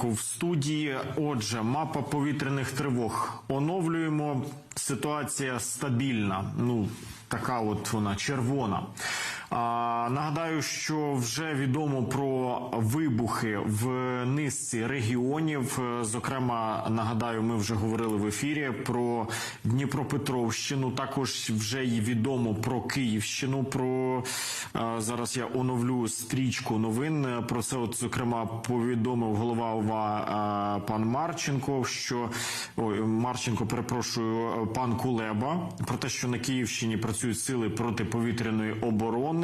Аваков в студії. Отже, мапа повітряних тривог. Оновлюємо. Ситуація стабільна. Ну така, от вона червона. Нагадаю, що вже відомо про вибухи в низці регіонів. Зокрема, нагадаю, ми вже говорили в ефірі про Дніпропетровщину. Також вже й відомо про Київщину. Про зараз я оновлю стрічку новин. Про це, от зокрема, повідомив голова ОВА пан Марченко. Що ой, Марченко, перепрошую, пан Кулеба про те, що на Київщині працюють сили протиповітряної оборони.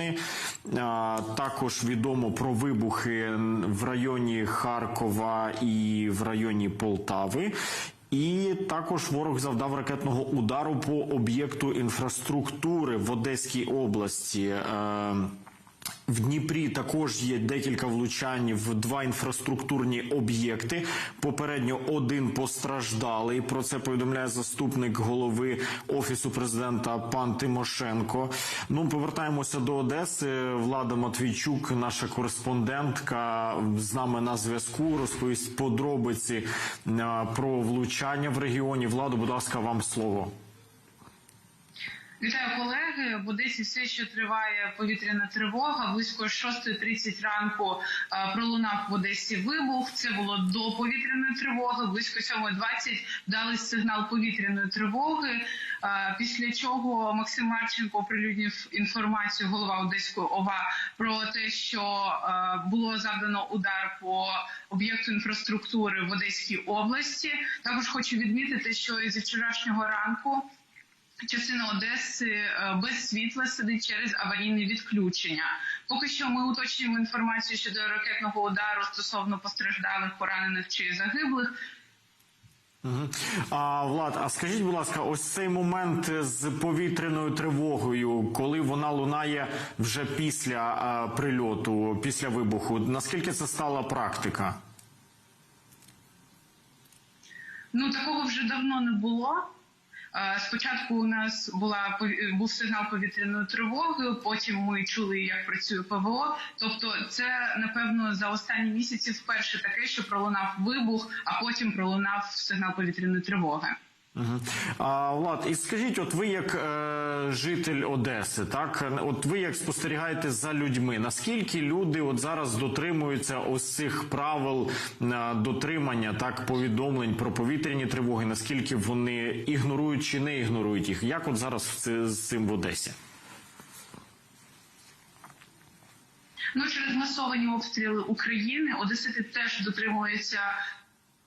А, Також відомо про вибухи в районі Харкова і в районі Полтави. І також ворог завдав ракетного удару по об'єкту інфраструктури в Одеській області. В Дніпрі також є декілька влучань в два інфраструктурні об'єкти. Попередньо один постраждалий. Про це повідомляє заступник голови офісу президента пан Тимошенко. Ну повертаємося до Одеси. Влада Матвійчук, наша кореспондентка, з нами на зв'язку. Розповість подробиці про влучання в регіоні. Владу, будь ласка, вам слово. Вітаю колеги. В Одесі все ще триває повітряна тривога. Близько 6.30 ранку е, пролунав в Одесі вибух. Це було до повітряної тривоги. Близько 7.20 дали сигнал повітряної тривоги. Е, Після чого Максим Марченко оприлюднив інформацію голова Одеської ОВА про те, що е, було завдано удар по об'єкту інфраструктури в Одеській області. Також хочу відмітити, що із вчорашнього ранку. Частина Одеси е, без світла сидить через аварійне відключення. Поки що ми уточнюємо інформацію щодо ракетного удару стосовно постраждалих, поранених чи загиблих. А Влад, а скажіть, будь ласка, ось цей момент з повітряною тривогою, коли вона лунає вже після а, прильоту, після вибуху, наскільки це стала практика? Ну такого вже давно не було. Спочатку у нас була був сигнал повітряної тривоги. Потім ми чули, як працює ПВО. Тобто, це напевно за останні місяці вперше таке, що пролунав вибух, а потім пролунав сигнал повітряної тривоги. А, Влад, і скажіть, от ви як е, житель Одеси, так от ви як спостерігаєте за людьми, наскільки люди от зараз дотримуються ось цих правил е, дотримання так повідомлень про повітряні тривоги? Наскільки вони ігнорують чи не ігнорують їх? Як от зараз це- з цим в Одесі? Ну через масовані обстріли України Одесити теж дотримуються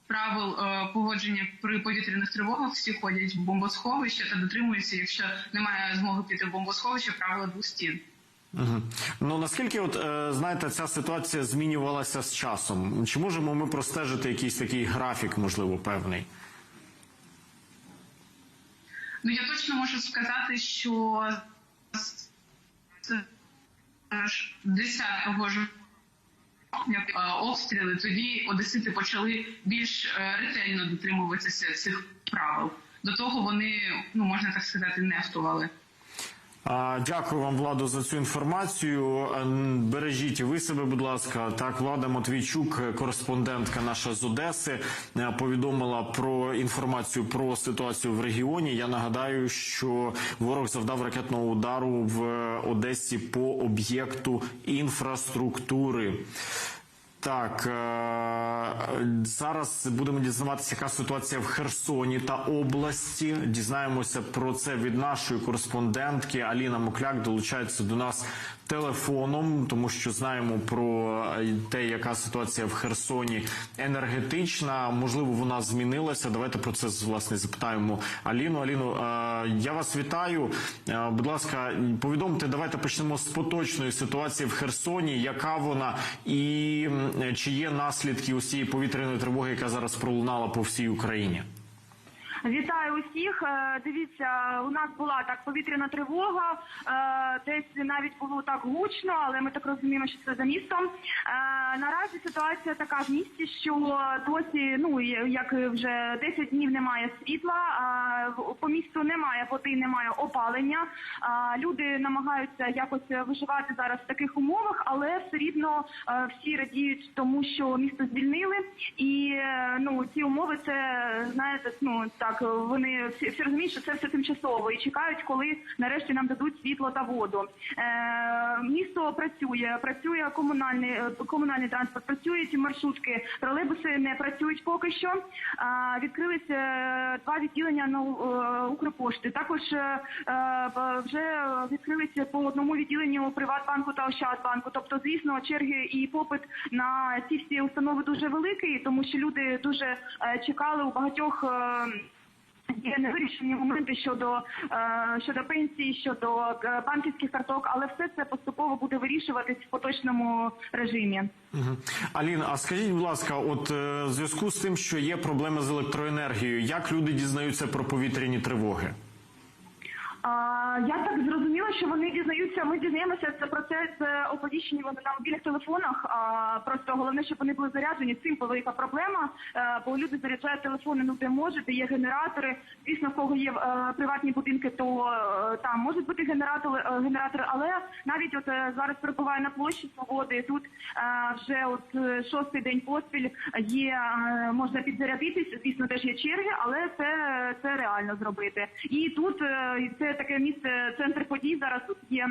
правил е, поводження при повітряних тривогах. Всі ходять в бомбосховище та дотримуються, якщо немає змоги піти в бомбосховище, правила двох стін. Угу. Ну наскільки, от е, знаєте, ця ситуація змінювалася з часом? Чи можемо ми простежити якийсь такий графік, можливо, певний? Ну я точно можу сказати, що з аж 10 жовтня обстріли тоді одесити почали більш е, ретельно дотримуватися цих правил. До того вони, ну можна так сказати, нехтували. Дякую вам, Владу, за цю інформацію. Е, Бережіть ви себе, будь ласка. Так, Влада Матвійчук, кореспондентка наша з Одеси, е, повідомила про інформацію про ситуацію в регіоні. Я нагадаю, що ворог завдав ракетного удару в Одесі по об'єкту інфраструктури. Так е- зараз будемо дізнаватися, яка ситуація в Херсоні та області. Дізнаємося про це від нашої кореспондентки Аліна Мокляк долучається до нас телефоном, тому що знаємо про те, яка ситуація в Херсоні енергетична. Можливо, вона змінилася. Давайте про це власне запитаємо Аліну. Аліну, е- я вас вітаю. Е, Будь ласка, повідомте, давайте почнемо з поточної ситуації в Херсоні. Яка вона і чи є наслідки усієї повітряної тривоги, яка зараз пролунала по всій Україні? Вітаю усіх. Е, Дивіться, у нас була так повітряна тривога. е, Десь навіть було так гучно, але ми так розуміємо, що це за містом. Е, Наразі ситуація така в місті, що досі, ну як вже 10 днів немає світла. По місту немає води, немає опалення. Люди намагаються якось виживати зараз в таких умовах, але все рівно всі радіють тому, що місто звільнили, і ну ці умови це знаєте, ну так вони всі, всі розуміють, що це все тимчасово і чекають, коли нарешті нам дадуть світло та воду. Е, місто працює, працює комунальний е, комунальний транспорт, працюють маршрутки, тролейбуси не працюють поки що. А, відкрилися е, два відділення на е, Укрпошти. Також е, е, вже відкрилися по одному відділенню Приватбанку та Ощадбанку. Тобто, звісно, черги і попит на ці всі установи дуже великий, тому що люди дуже е, чекали у багатьох. Є невирішені моменти щодо е, щодо пенсії, щодо е, банківських карток, але все це поступово буде вирішуватись в поточному режимі. Алін, а скажіть, будь ласка, от е, в зв'язку з тим, що є проблеми з електроенергією, як люди дізнаються про повітряні тривоги? А, я так зрозуміла, що вони дізнаються. Ми дізнаємося це про це з оповіщені вони на мобільних телефонах. А просто головне, щоб вони були заряджені. Цим велика проблема, е, бо люди заряджають телефони ну де можуть, де є генератори. Звісно, в кого є е, приватні будинки, то е, там можуть бути генератори, генератори. Але навіть от зараз перебуваю на площі свободи. Тут вже от шостий день поспіль є можна підзарядитись. Звісно, теж є черги, але це, це реально зробити. І тут це таке місце, центр подій. Зараз тут є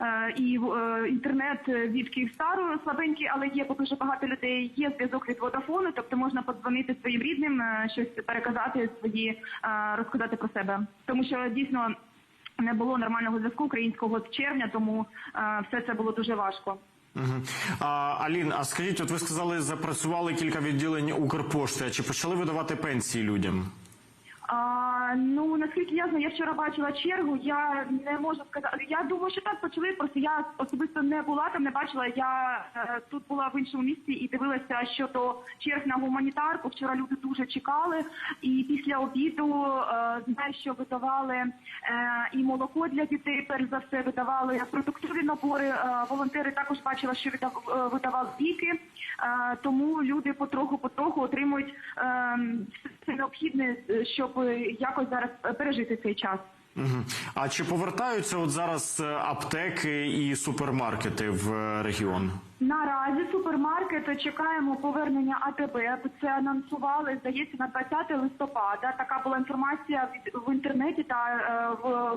е, і е, інтернет від Київстару слабенький, але є бо дуже багато людей. Є зв'язок від Водафону, тобто можна подзвонити своїм рідним, е, щось переказати свої, е, розказати про себе, тому що дійсно. Не було нормального зв'язку українського з червня, тому е, все це було дуже важко. А, Алін, а скажіть, от ви сказали, запрацювали кілька відділень Укрпошти. А чи почали видавати пенсії людям? А, ну наскільки я знаю, я вчора бачила чергу. Я не можу сказати. Я думаю, що так почали. Просто я особисто не була там, не бачила. Я е, тут була в іншому місці і дивилася щодо черг на гуманітарку. Вчора люди дуже чекали. І після обіду е, знаю, що видавали е, і молоко для дітей. Перш за все видавали продуктові набори. Е, волонтери також бачила, що видав, е, видавали ліки. Е, тому люди потроху-потроху отримують е, все необхідне, е, щоб якось зараз пережити цей час. А чи повертаються от зараз е, аптеки і супермаркети в е, регіон? Наразі супермаркети чекаємо повернення АТБ. Це анонсували, здається, на 20 листопада. Така була інформація в інтернеті та е, в,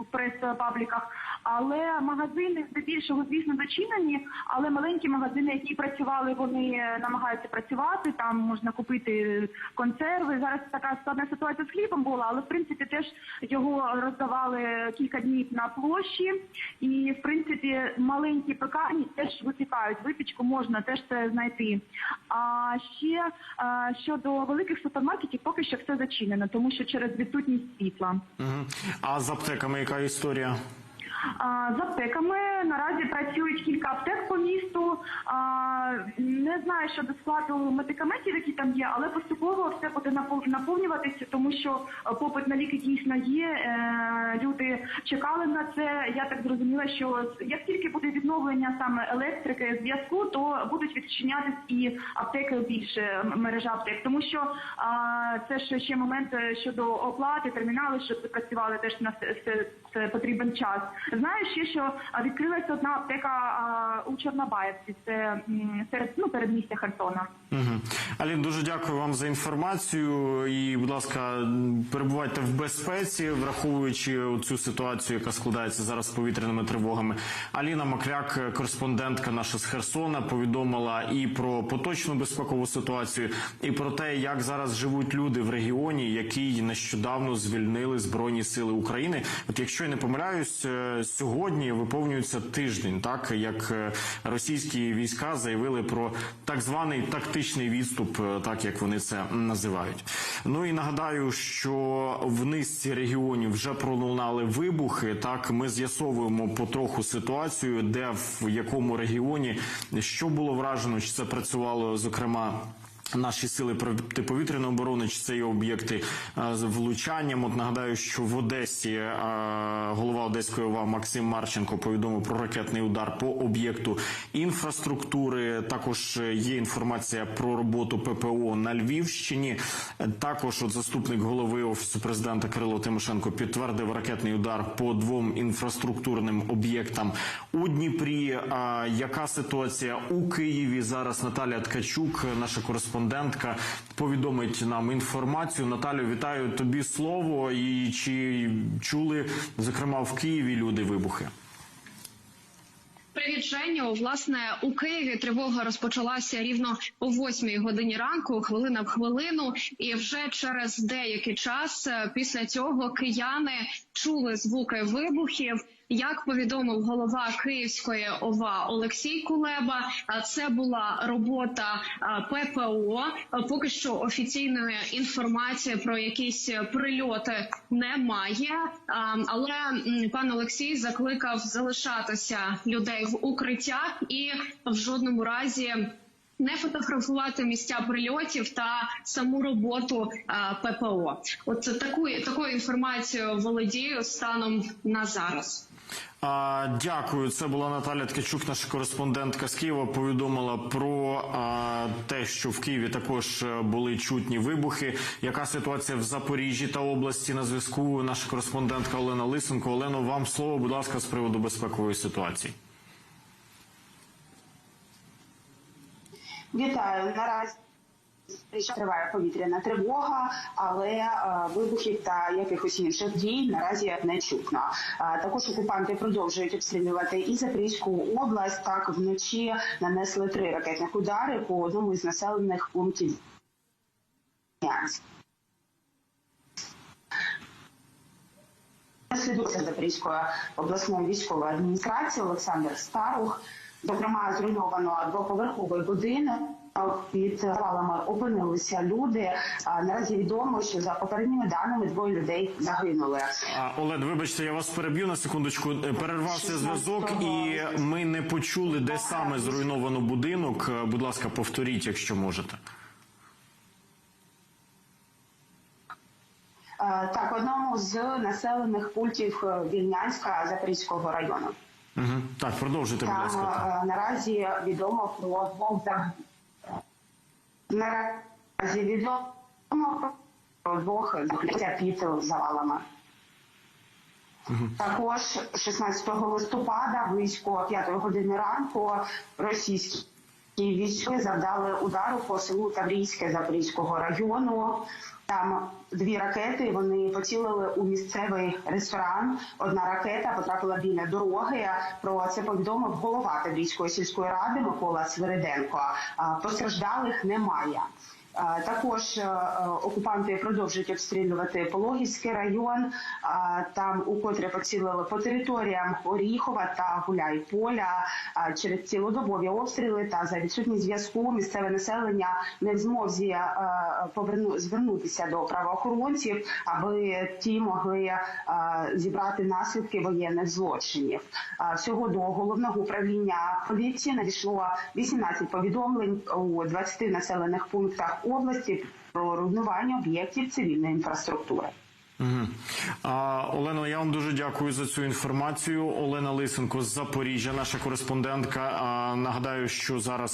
в прес-пабліках. Але магазини здебільшого, звісно, зачинені. Але маленькі магазини, які працювали, вони намагаються працювати. Там можна купити консерви. Зараз така складна ситуація з хлібом була, але в принципі теж його роздавали кілька днів на площі. І в принципі маленькі пекарні теж випікають. Випічку можна теж це знайти. А ще щодо великих супермаркетів, поки що все зачинено, тому що через відсутність світла. А з аптеками яка історія? З аптеками наразі працюють кілька аптек по місту. Не знаю щодо складу медикаментів, які там є, але поступово все буде напов- наповнюватися, тому що е, попит на ліки дійсно є. Е, Люди чекали на це. Я так зрозуміла, що як тільки буде відновлення саме електрики зв'язку, то будуть відчинятись і аптеки більше мережа аптек, тому що це ж ще момент е, щодо оплати, термінали, щоб працювали теж на все, це потрібен час. Знаю ще, що відкрилася одна аптека у Чорнобаївці. Це серед ну передмістя Херсона. Угу. Алін, дуже дякую вам за інформацію. І, будь ласка, перебувайте в безпеці, враховуючи цю ситуацію, яка складається зараз з повітряними тривогами. Аліна Макляк, кореспондентка наша з Херсона, повідомила і про поточну безпекову ситуацію, і про те, як зараз живуть люди в регіоні, який нещодавно звільнили збройні сили України. От якщо я не помиляюсь, е, сьогодні виповнюється тиждень, так як е, російські війська заявили про так званий тактичний відступ, е, так як вони це називають. Ну і нагадаю, що в низці регіонів вже пролунали вибухи. Так ми з'ясовуємо потроху ситуацію, де в якому регіоні що було вражено, чи це працювало зокрема. Наші сили протиповітряної оборони, чи це є об'єкти е, з влучанням. От нагадаю, що в Одесі е, голова Одеської ОВА Максим Марченко повідомив про ракетний удар по об'єкту інфраструктури. Також е, є інформація про роботу ППО на Львівщині. Також от заступник голови офісу президента Кирило Тимошенко підтвердив ракетний удар по двом інфраструктурним об'єктам у Дніпрі. Яка ситуація у Києві зараз? Наталя Ткачук, наша кореспондентка, повідомить нам інформацію. Наталю, вітаю тобі слово. І чи чули зокрема в Києві люди вибухи? Привіт, Женю. Власне, у Києві тривога розпочалася рівно о 8 годині ранку, хвилина в хвилину, і вже через деякий час е, після цього кияни чули звуки вибухів. Як повідомив голова Київської ОВА Олексій Кулеба, а це була робота ППО. Поки що офіційної інформації про якісь прильоти немає. Але пан Олексій закликав залишатися людей в укриттях і в жодному разі. Не фотографувати місця прильотів та саму роботу ППО. От таку такою інформацією володію станом на зараз. А, дякую. Це була Наталя Ткачук, наша кореспондентка з Києва. Повідомила про а, те, що в Києві також е, були чутні вибухи. Яка ситуація в Запоріжжі та області на зв'язку? Наша кореспондентка Олена Лисенко. Олено, вам слово, будь ласка, з приводу безпекової ситуації. Вітаю наразі. Триває повітряна тривога, але е, вибухів та якихось інших дій наразі не чутно. Е, також окупанти продовжують обстрілювати і Запорізьку область. Так вночі нанесли три ракетних удари по одному із населених пунктів. Донецьк. Запорізької обласної військової адміністрації Олександр Старух. Зокрема, зруйновано двоповерховий будинок. Під завалами опинилися люди. Наразі відомо, що за попередніми даними двоє людей загинули. А, Олен, вибачте, я вас переб'ю на секундочку. Е, Перервався зв'язок, і ми не почули, де саме зруйновано будинок. Е, Будь ласка, повторіть, якщо можете. Е, Так, в одному з населених пунктів е, Вільнянська Запорізького району. Угу. Так, продовжуйте, будь ласка. е, наразі відомо про двох загиблих. Наразі відомо про двох загиблих під завалами. Також 16 листопада близько 5 години ранку російські військові завдали удару по селу Таврійське Запорізького району. Там дві ракети вони поцілили у місцевий ресторан. Одна ракета потрапила біля дороги. Про це повідомив голова Таврійської сільської ради Микола Свириденко. Постраждалих немає. Також е, е, окупанти продовжують обстрілювати Пологівський район. Там укотре поцілили по територіям Оріхова та Гуляйполя. Через цілодобові обстріли та за відсутність зв'язку місцеве населення не в змозі е, поверну звернутися до правоохоронців, аби ті могли зібрати наслідки воєнних злочинів. Всього до головного управління поліції надійшло 18 повідомлень у 20 населених пунктах області про руйнування об'єктів цивільної інфраструктури. Угу. А, Олено, я вам дуже дякую за цю інформацію. Олена Лисенко з Запоріжжя, наша кореспондентка. А, нагадаю, що зараз